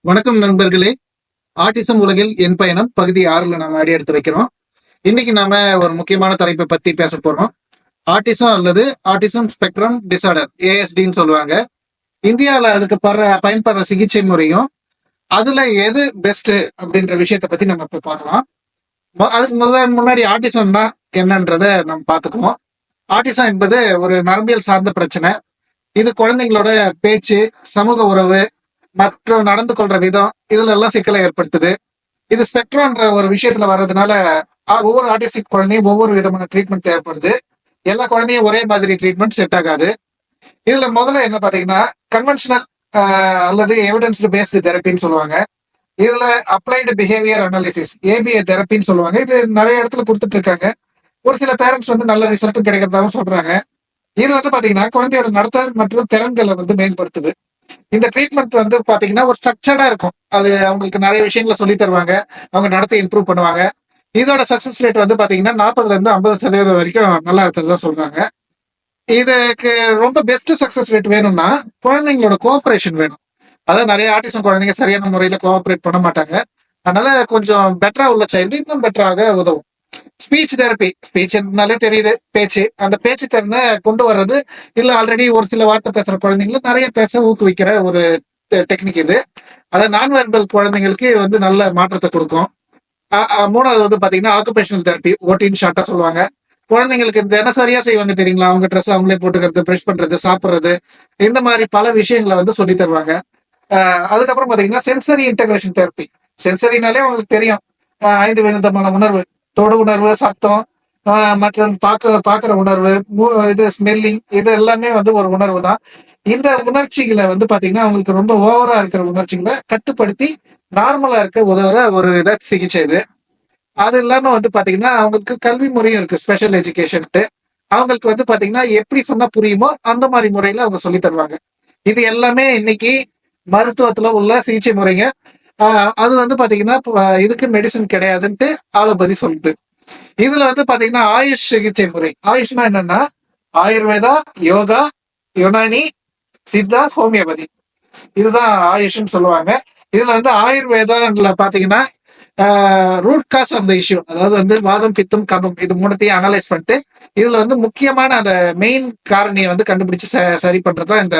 வணக்கம் நண்பர்களே. ஆட்டிசம் உலகில் என் பயணம் பகுதி ஆறுல நாம அடி எடுத்து வைக்கிறோம். இன்னைக்கு நாம ஒரு முக்கியமான தலைப்பை பத்தி பேச போறோம். ஆட்டிசம் அல்லது ஆட்டிசம் ஸ்பெக்ட்ரம் டிசார்டர் ஏஎஸ்டின்னு சொல்லுவாங்க. இந்தியாவில் அதுக்கு படுற பயன்படுற சிகிச்சை முறையும் அதுல எது பெஸ்ட் அப்படின்ற விஷயத்த பத்தி நம்ம இப்ப பார்க்கலாம். அதுக்கு முதல் முன்னாடி ஆட்டிசம்னா என்னன்றத நம்ம பார்த்துக்குவோம். ஆட்டிசம் என்பது ஒரு நரம்பியல் சார்ந்த பிரச்சனை. இது குழந்தைங்களோட பேச்சு சமூக உறவு மற்றும் நடந்து கொள்ற விதம் இதுல எல்லாம் சிக்கலை ஏற்படுத்துது. இது ஸ்பெக்ட்ரான்ற ஒரு விஷயத்துல வர்றதுனால ஒவ்வொரு ஆர்டிஸ்டிக் குழந்தையும் ஒவ்வொரு விதமான ட்ரீட்மெண்ட் தேவைப்படுது. எல்லா குழந்தையும் ஒரே மாதிரி ட்ரீட்மெண்ட் செட் ஆகாது. இதுல முதல்ல என்ன பாத்தீங்கன்னா கன்வென்ஷனல் அல்லது எவிடன்ஸ்ல பேஸ்டு தெரப்பின்னு சொல்லுவாங்க. இதுல அப்ளைடு பிஹேவியர் அனாலிசிஸ் ஏபிஏ தெரப்பின்னு சொல்லுவாங்க. இது நிறைய இடத்துல கொடுத்துட்டு இருக்காங்க ஒரு சில பேரண்ட்ஸ் வந்து நல்ல ரிசல்ட்டும் கிடைக்கிறதாவும் சொல்றாங்க. இது வந்து பாத்தீங்கன்னா குழந்தையோட நடத்த மற்றும் திறன்களை வந்து மேம்படுத்துது. இந்த ட்ரீட்மெண்ட் வந்து பாத்தீங்கன்னா ஒரு ஸ்ட்ரக்சர்டா இருக்கும். அது அவங்களுக்கு நிறைய விஷயங்கள சொல்லி தருவாங்க. அவங்க நடத்தை இம்ப்ரூவ் பண்ணுவாங்க. இதோட சக்சஸ் ரேட் வந்து பாத்தீங்கன்னா நாற்பதுல இருந்து ஐம்பது சதவீதம் வரைக்கும் நல்லா இருக்கிறதா சொல்றாங்க. இதுக்கு ரொம்ப பெஸ்ட் சக்சஸ் ரேட் வேணும்னா குழந்தைங்களோட கோஆபரேஷன் வேணும். அதாவது நிறைய ஆர்டிசம் குழந்தைங்க சரியான முறையில கோஆபரேட் பண்ண மாட்டாங்க. அதனால கொஞ்சம் பெட்டரா உள்ள சைல்டு இன்னும் பெட்டராக உதவும். ஸ்பீச் தெரப்பி ஸ்பீச்னாலே தெரியுது. பேச்சு. அந்த பேச்சு திறனை கொண்டு வர்றது. இல்ல ஆல்ரெடி ஒரு சில வார்த்தை பேசுற குழந்தைங்களும் நிறைய பேச ஊக்குவிக்கிற ஒரு டெக்னிக் இது. அதாவது நான் வெர்பல் குழந்தைங்களுக்கு வந்து நல்ல மாற்றத்தை கொடுக்கும். மூணாவது வந்து பாத்தீங்கன்னா ஆக்குபேஷனல் தெரப்பி ஓட்டின்னு ஷார்ட்டா சொல்லுவாங்க. குழந்தைங்களுக்கு தினசரியா செய்வாங்க தெரியுங்களா? அவங்க ட்ரெஸ் அவங்களே போட்டுக்கிறது ப்ரெஷ் பண்றது சாப்பிடுறது. இந்த மாதிரி பல விஷயங்களை வந்து சொல்லி தருவாங்க. அதுக்கப்புறம் பாத்தீங்கன்னா சென்சரி இன்டகிரேஷன் தெரப்பி சென்சரினாலே அவங்களுக்கு தெரியும். ஐந்து விதமான உணர்வு. தொடு உணர்வு சத்தம் மற்றும் பார்க்க பார்க்குற உணர்வு இது ஸ்மெல்லிங் இது எல்லாமே வந்து ஒரு உணர்வு தான் இந்த உணர்ச்சிகளை வந்து பாத்தீங்கன்னா அவங்களுக்கு ரொம்ப ஓவரா இருக்கிற உணர்ச்சிகளை கட்டுப்படுத்தி நார்மலா இருக்க உதவுற ஒரு இதை சிகிச்சை இது. அது இல்லாம வந்து பாத்தீங்கன்னா அவங்களுக்கு கல்வி முறையும் இருக்கு ஸ்பெஷல் எஜுகேஷன்ட்டு அவங்களுக்கு வந்து பாத்தீங்கன்னா எப்படி சொன்னா புரியுமோ அந்த மாதிரி முறையில அவங்க சொல்லி தருவாங்க. இது எல்லாமே இன்னைக்கு மருத்துவத்துல உள்ள சிகிச்சை முறைங்க. அது வந்து பாத்தீங்கன்னா இதுக்கு மெடிசன் கிடையாதுன்ட்டு ஆலோபதி சொல்லுது. இதுல வந்து பாத்தீங்கன்னா ஆயுஷ் சிகிச்சை முறை. ஆயுஷ்னா என்னன்னா ஆயுர்வேதா யோகா யுனானி சித்தா ஹோமியோபதி. இதுதான் ஆயுஷ்னு சொல்லுவாங்க. இதுல வந்து ஆயுர்வேதான்ல பாத்தீங்கன்னா root cause of the issue அதாவது வந்து வாதம் பித்தம் கபம் இது மூணத்தையும் அனலைஸ் பண்ணிட்டு இதுல வந்து முக்கியமான அந்த மெயின் காரணியை வந்து கண்டுபிடிச்சு ச- சரி பண்றது தான் இந்த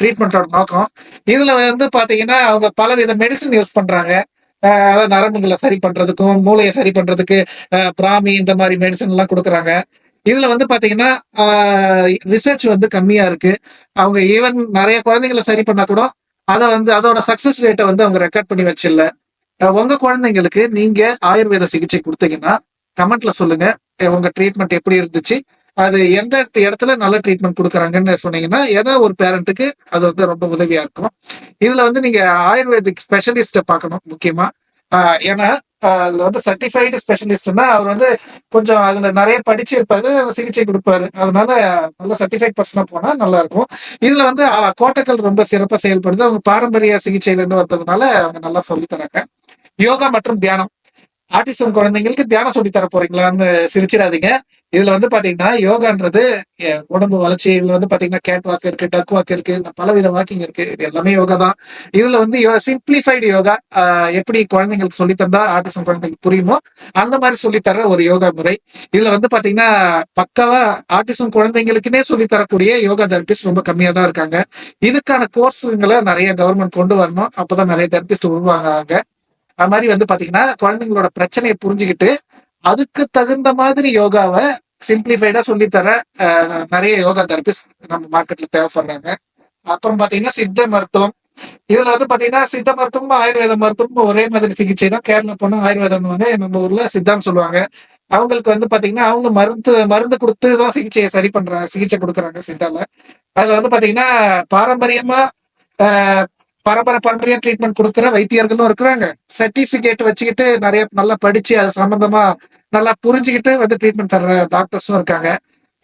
ட்ரீட்மெண்ட்டோட நோக்கம். இதுல வந்து பாத்தீங்கன்னா அவங்க பலவித மெடிசன் யூஸ் பண்றாங்க. அதாவது நரம்புகளை சரி பண்றதுக்கும் மூளையை சரி பண்றதுக்கு பிராமி இந்த மாதிரி மெடிசன் எல்லாம் கொடுக்குறாங்க. இதுல வந்து பாத்தீங்கன்னா ரிசர்ச் வந்து கம்மியா இருக்கு. அவங்க ஈவன் நிறைய குழந்தைங்களை சரி பண்ணா கூட அதை வந்து அதோட சக்சஸ் ரேட்டை வந்து அவங்க ரெக்கார்ட் பண்ணி வச்சிடல. உங்க குழந்தைங்களுக்கு நீங்க ஆயுர்வேத சிகிச்சை கொடுத்தீங்கன்னா கமெண்ட்ல சொல்லுங்க. உங்க ட்ரீட்மெண்ட் எப்படி இருந்துச்சு? அது எந்த இடத்துல நல்ல ட்ரீட்மெண்ட் கொடுக்குறாங்கன்னு சொன்னீங்கன்னா ஏதோ ஒரு பேரண்ட்டுக்கு அது வந்து ரொம்ப உதவியா இருக்கும். இதுல வந்து நீங்க ஆயுர்வேதிக் ஸ்பெஷலிஸ்ட பார்க்கணும் முக்கியமா. ஏன்னா அதுல வந்து சர்டிஃபைடு ஸ்பெஷலிஸ்ட்னா அவர் வந்து கொஞ்சம் அதுல நிறைய படிச்சிருப்பாரு சிகிச்சை கொடுப்பாரு. அதனால நல்ல சர்டிஃபைட் பர்சனா போனா நல்லா இருக்கும் இதுல வந்து கோட்டக்கல் ரொம்ப சிறப்பாக செயல்படுது. அவங்க பாரம்பரிய சிகிச்சையில இருந்து வந்ததுனால அவங்க நல்லா சொல்லி தராங்க. யோகா மற்றும் தியானம். ஆட்டிசம் குழந்தைங்களுக்கு தியானம் சொல்லி தர போறீங்களான்னு சிரிச்சிடாதீங்க. இதுல வந்து பாத்தீங்கன்னா யோகான்றது உடம்பு வளர்ச்சி இதுல வந்து பாத்தீங்கன்னா கேட் வாக் இருக்கு டக் வாக் இருக்கு பலவித வாக்கிங் இருக்கு. இது எல்லாமே யோகா தான். இதுல வந்து சிம்பிளிஃபைடு யோகா எப்படி குழந்தைங்களுக்கு சொல்லி தந்தா ஆட்டிசம் குழந்தைங்களுக்கு புரியுமோ அந்த மாதிரி சொல்லி தர ஒரு யோகா முறை. இதுல வந்து பாத்தீங்கன்னா பக்காவா ஆட்டிசம் குழந்தைங்களுக்குனே சொல்லி தரக்கூடிய யோகா தெரபிஸ்ட் ரொம்ப கம்மியா தான் இருக்காங்க. இதுக்கான கோர்ஸுங்களை நிறைய கவர்மெண்ட் கொண்டு வரணும். அப்பதான் நிறைய தெரபிஸ்ட் உருவாங்க அது மாதிரி வந்து பாத்தீங்கன்னா குழந்தைங்களோட பிரச்சனையை புரிஞ்சுக்கிட்டு அதுக்கு தகுந்த மாதிரி யோகாவை சிம்பிளிஃபைடா சொல்லித்தர நிறைய யோகா தெரபிஸ்ட் நம்ம மார்க்கெட்ல தேவைப்படுறாங்க. அப்புறம் பாத்தீங்கன்னா சித்த மருத்துவம். இதுல வந்து பாத்தீங்கன்னா சித்த மருத்துவமும் ஆயுர்வேத மருத்துவம் ஒரே மாதிரி சிகிச்சை தான். கேரளா போனா ஆயுர்வேதம்னுவாங்க நம்ம ஊர்ல சித்தான்னு சொல்லுவாங்க. அவங்களுக்கு வந்து பாத்தீங்கன்னா அவங்க மருந்து மருந்து கொடுத்து தான் சிகிச்சையை சரி பண்றாங்க சிகிச்சை கொடுக்குறாங்க சித்தால. அதுல வந்து பாத்தீங்கன்னா பாரம்பரியமா ஆஹ், பரம்பரை பரம்பரையா ட்ரீட்மெண்ட் கொடுக்குற வைத்தியர்களும் இருக்கிறாங்க. சர்டிபிகேட் வச்சுக்கிட்டு நிறைய நல்லா படிச்சு அது சம்பந்தமா நல்லா புரிஞ்சுக்கிட்டு வந்து ட்ரீட்மெண்ட் தர்ற டாக்டர்ஸும் இருக்காங்க.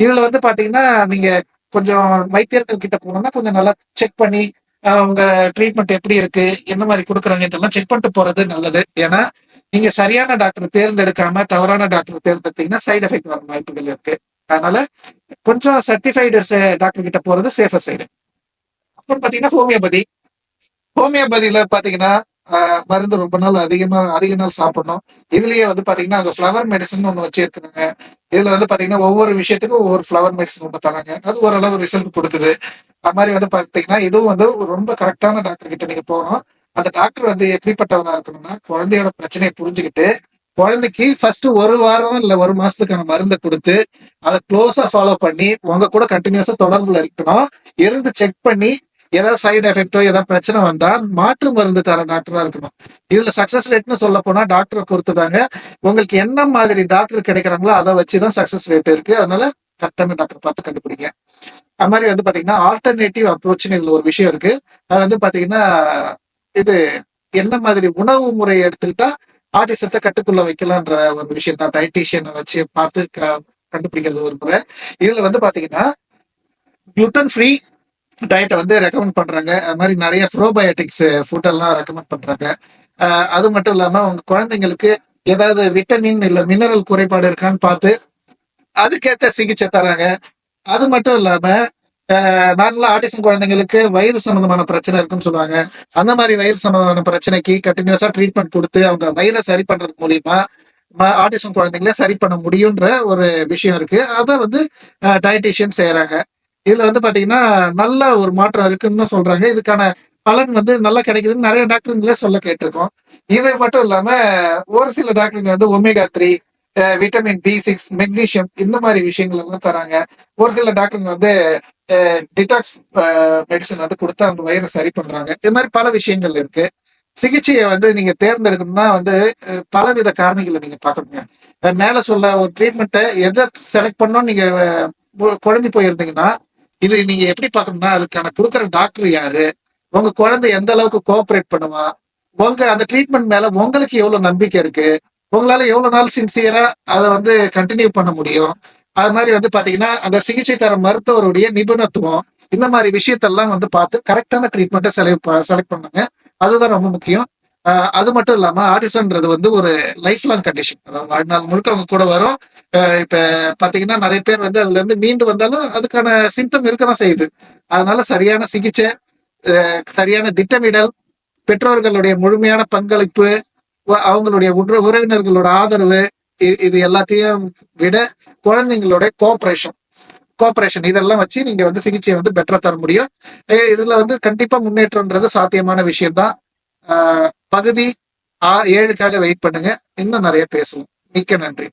இதுல வந்து பாத்தீங்கன்னா நீங்க கொஞ்சம் வைத்தியர்கள் கிட்ட போனோம்னா கொஞ்சம் நல்லா செக் பண்ணி அவங்க ட்ரீட்மெண்ட் எப்படி இருக்கு என்ன மாதிரி கொடுக்குறாங்க இதெல்லாம் செக் பண்ணிட்டு போறது நல்லது. ஏன்னா நீங்க சரியான டாக்டர் தேர்ந்தெடுக்காம தவறான டாக்டர் தேர்ந்தெடுத்தீங்கன்னா சைடு எஃபெக்ட் வர வாய்ப்புகள் இருக்கு. அதனால கொஞ்சம் சர்டிஃபைடு டாக்டர் கிட்ட போறது சேஃபர் சைடு அப்புறம் பாத்தீங்கன்னா ஹோமியோபதி ஹோமியோபதியில பாத்தீங்கன்னா மருந்து ரொம்ப நாள் அதிகமா அதிக நாள் சாப்பிடணும். இதுலயே வந்து பாத்தீங்கன்னா அங்க ஃபிளவர் மெடிசன் ஒண்ணு வச்சிருக்காங்க இதுல வந்து பாத்தீங்கன்னா ஒவ்வொரு விஷயத்துக்கும் ஒவ்வொரு ஃபிளவர் மெடிசன் ஒண்ணு தராங்க. அது ஓரளவு ரிசல்ட் கொடுக்குது. அது மாதிரி வந்து பாத்தீங்கன்னா இதுவும் வந்து ரொம்ப கரெக்டான டாக்டர் கிட்ட நீங்க போகணும். அந்த டாக்டர் வந்து எப்படிப்பட்டவரா இருக்கணும்னா குழந்தையோட பிரச்சனையை புரிஞ்சுக்கிட்டு குழந்தைக்கு ஃபர்ஸ்ட் ஒரு வாரம் இல்ல ஒரு மாசத்துக்கான மருந்தை கொடுத்து அதை க்ளோஸா ஃபாலோ பண்ணி உங்க கூட கண்டினியூஸா தொடர்புல இருக்கணும். இருந்து செக் பண்ணி ஏதாவது சைடு எஃபெக்டோ ஏதாவது பிரச்சனை வந்தா மாற்று மருந்து தர டாக்டரா இருக்கணும். இதுல சக்சஸ் ரேட்னு சொல்ல போனா டாக்டரை பொறுத்துதாங்க. உங்களுக்கு என்ன மாதிரி டாக்டர் கிடைக்கிறாங்களோ அதை வச்சுதான் சக்சஸ் ரேட் இருக்கு. அதனால கரெக்டான டாக்டர் பார்த்து கண்டுபிடிங்க. அது மாதிரி வந்து பாத்தீங்கன்னா ஆல்டர்னேட்டிவ் அப்ரோச்னு இதுல ஒரு விஷயம் இருக்கு. அது வந்து பாத்தீங்கன்னா இது என்ன மாதிரி உணவு முறை எடுத்துக்கிட்டா ஆட்டிசத்தை கட்டுக்குள்ள வைக்கலான்ற ஒரு விஷயம் தான் டயட்டீஷியனை வச்சு பார்த்து க- கண்டுபிடிக்கிறது ஒரு முறை. இதுல வந்து பாத்தீங்கன்னா குளுட்டன் ஃப்ரீ டயட்டை வந்து ரெக்கமெண்ட் பண்றாங்க. அது மாதிரி நிறைய ப்ரோபயோட்டிக்ஸ் ஃபுட்டெல்லாம் ரெக்கமெண்ட் பண்றாங்க. அது மட்டும் இல்லாம உங்க குழந்தைங்களுக்கு ஏதாவது விட்டமின் இல்ல மினரல் குறைபாடு இருக்கான்னு பார்த்து அதுக்கேற்ற சிகிச்சை தராங்க. அது மட்டும் இல்லாம நார்மலா ஆட்டிசம் குழந்தைங்களுக்கு வயிறு சம்பந்தமான பிரச்சனை இருக்குன்னு சொல்லுவாங்க. அந்த மாதிரி வயிறு சம்பந்தமான பிரச்சனைக்கு கண்டினியூஸா ட்ரீட்மெண்ட் கொடுத்து அவங்க வயிறை சரி பண்றது மூலியமா ஆட்டிசம் குழந்தைங்கள சரி பண்ண முடியுன்ற ஒரு விஷயம் இருக்கு. அதை வந்து டயட்டிஷியன் செய்யறாங்க இதுல வந்து பாத்தீங்கன்னா நல்ல ஒரு மாற்றம் இருக்குன்னு சொல்றாங்க. இதுக்கான பலன் வந்து நல்லா கிடைக்குதுன்னு நிறைய டாக்டருங்களே சொல்ல கேட்டிருக்கோம். இது மட்டும் இல்லாம ஒரு சில டாக்டருங்க வந்து omega three vitamin B six magnesium இந்த மாதிரி விஷயங்கள் எல்லாம் தராங்க. ஒரு சில டாக்டருங்க வந்து டிடாக்ஸ் மெடிசன் வந்து கொடுத்து அவங்க வயிறு சரி பண்றாங்க. இது மாதிரி பல விஷயங்கள் இருக்கு. சிகிச்சையை வந்து நீங்க தேர்ந்தெடுக்கணும்னா வந்து பலவித காரணிகளை நீங்க பார்க்கணுங்க. மேல சொல்ல ஒரு ட்ரீட்மெண்ட்டை எதை செலக்ட் பண்ணோம் நீங்க குழம்பி போயிருந்தீங்கன்னா இது நீங்க எப்படி பாக்கணும்னா அதுக்கான கொடுக்குற டாக்டர் யாரு? உங்க குழந்தை எந்த அளவுக்கு கோஆபரேட் பண்ணுவா? உங்க அந்த ட்ரீட்மெண்ட் மேல உங்களுக்கு எவ்வளவு நம்பிக்கை இருக்கு? உங்களால எவ்வளவு நாள் சின்சியரா அதை வந்து கண்டினியூ பண்ண முடியும்? அது மாதிரி வந்து பாத்தீங்கன்னா அந்த சிகிச்சை தர மருத்துவருடைய நிபுணத்துவம் இந்த மாதிரி விஷயத்தெல்லாம் வந்து பார்த்து கரெக்டான ட்ரீட்மெண்ட்டை செலக்ட் செலக்ட் பண்ணுங்க. அதுதான் ரொம்ப முக்கியம். அது மட்டும் இல்லாம ஆட்டிசம்ன்றது வந்து ஒரு லைஃப் லாங் கண்டிஷன் அதாவது வாழ்நாள் முழுக்க அவங்க கூட வரும். இப்ப பாத்தீங்கன்னா நிறைய பேர் வந்து அதுல இருந்து மீண்டு வந்தாலும் அதுக்கான சிம்டம் இருக்கதான் செய்யுது. அதனால சரியான சிகிச்சை சரியான திட்டமிடல் பெற்றோர்களுடைய முழுமையான பங்களிப்பு அவங்களுடைய உற்ற உறவினர்களோட ஆதரவு இது எல்லாத்தையும் விட குழந்தைங்களோட கோஆபரேஷன் கோஆபரேஷன் இதெல்லாம் வச்சு நீங்க வந்து சிகிச்சையை வந்து பெட்டரா தர முடியும். இதுல வந்து கண்டிப்பா முன்னேற்றம்ன்றது சாத்தியமான விஷயம்தான். பகுதி ஆ ஏழுக்காக வெயிட் பண்ணுங்க. இன்னும் நிறைய பேசுவோம். மிக்க நன்றி.